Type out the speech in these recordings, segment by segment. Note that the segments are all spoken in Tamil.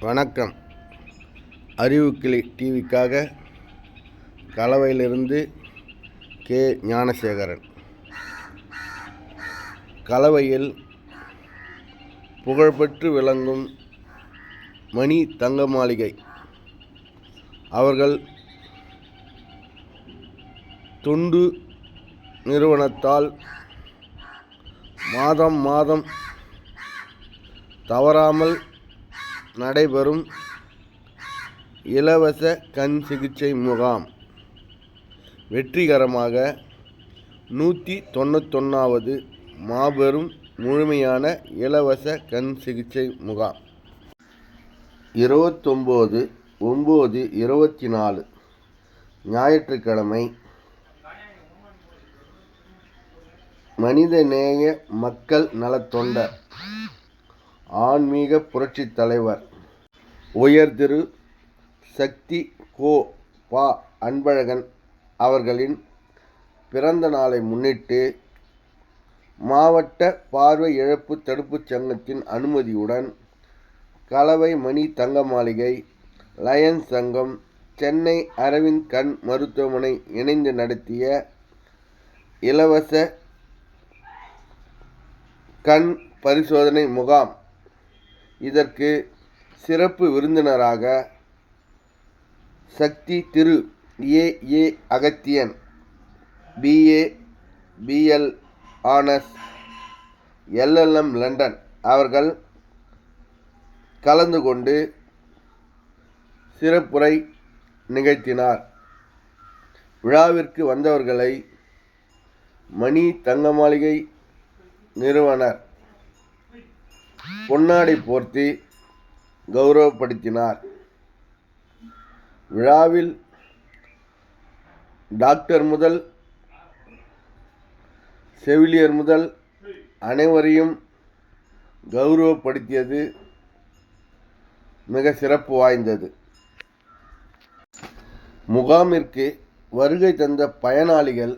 வணக்கம். அறிவுக்கிளி டிவிக்காக கலவையிலிருந்து கே. ஞானசேகரன். கலவையில் புகழ்பெற்று விளங்கும் மணி தங்க மாளிகை அவர்கள் தொண்டு நிறுவனத்தால் மாதம் மாதம் தவறாமல் நடைபெறும் இலவச கண் சிகிச்சை முகாம். வெற்றிகரமாக நூற்றி தொண்ணூத்தொன்னாவது மாபெரும் முழுமையான இலவச கண் சிகிச்சை முகாம். இருபத்தொம்போது ஒம்பது இருபத்தி நாலு ஞாயிற்றுக்கிழமை மனிதநேய மக்கள் நலத்தொண்டர் ஆன்மீக புரட்சித் தலைவர். உயர் திரு. சக்தி கோ. பா. அன்பழகன் அவர்களின் பிறந்த நாளை முன்னிட்டு மாவட்ட பார்வை இழப்பு தடுப்புச் சங்கத்தின் அனுமதியுடன் கலவை மணி தங்க மாளிகை லயன்ஸ் சங்கம் சென்னை அரவிந்த் கண் மருத்துவமனை இணைந்து நடத்திய இலவச கண் பரிசோதனை முகாம் இதற்கு சிறப்பு விருந்தினராக Shakti Thiru A A Agathiyan BA BL honours LLM London அவர்கள் கலந்து கொண்டு சிறப்புரை நிகழ்த்தினார். விழாவிற்கு வந்தவர்களை மணி தங்க மாளிகை நிறுவனர் பொன்னாடை போர்த்தி கௌரவப்படுத்தினார். விழாவில் டாக்டர் முதல் செவிலியர் முதல் அனைவரையும் கௌரவப்படுத்தியது மிக சிறப்பு வாய்ந்தது. முகாமிற்கு வருகை தந்த பயனாளிகள்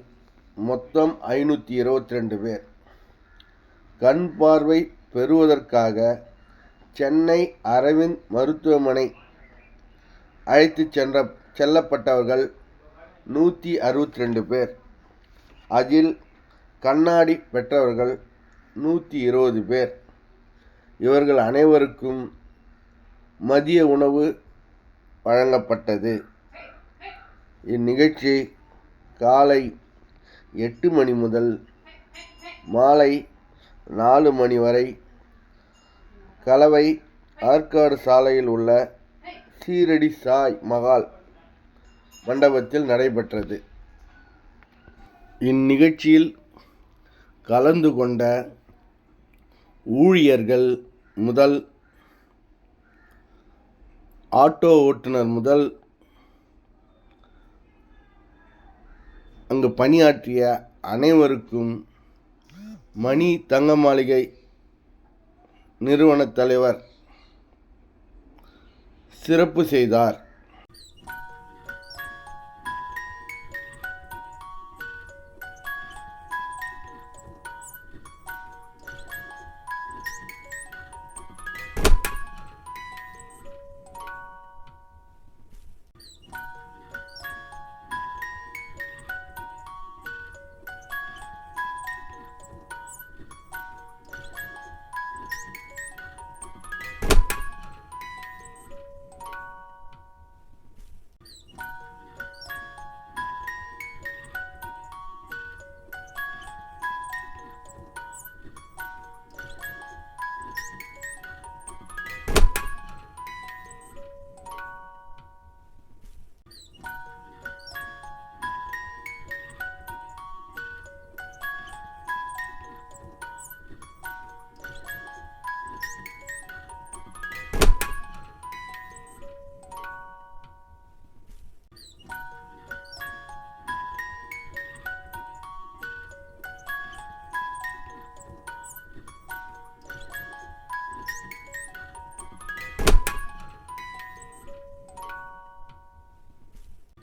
மொத்தம் ஐநூற்றி இருபத்தி ரெண்டு பேர். கண் பார்வை பெறுவதற்காக சென்னை அரவிந்த் மருத்துவமனை அழைத்து சென்ற செல்லப்பட்டவர்கள் நூற்றி அறுபத்தி ரெண்டு பேர். அதில் கண்ணாடி பெற்றவர்கள் நூற்றி இருபது பேர். இவர்கள் அனைவருக்கும் மதிய உணவு வழங்கப்பட்டது. இந்நிகழ்ச்சி காலை எட்டு மணி முதல் மாலை நாலு மணி வரை கலவை ஆற்காடு சாலையில் உள்ள சீரடி சாய் மகால் மண்டபத்தில் நடைபெற்றது. இந்நிகழ்ச்சியில் கலந்து கொண்ட ஊழியர்கள் முதல் ஆட்டோ ஓட்டுநர் முதல் அங்கு பணியாற்றிய அனைவருக்கும் மணி தங்க மாளிகை நிறுவனத் தலைவர் சிறப்பு செய்தார்.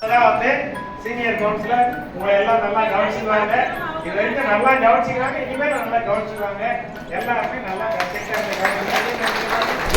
வந்து சீனியர் கவுன்சிலர் உங்களை எல்லாம் நல்லா கவனிச்சுக்குவாங்க. இது வரைக்கும் நல்லா கவனிச்சுக்கிறாங்க இனிமேல் நல்லா கவனிச்சுக்குவாங்க. எல்லாருமே நல்லா கவனிச்சு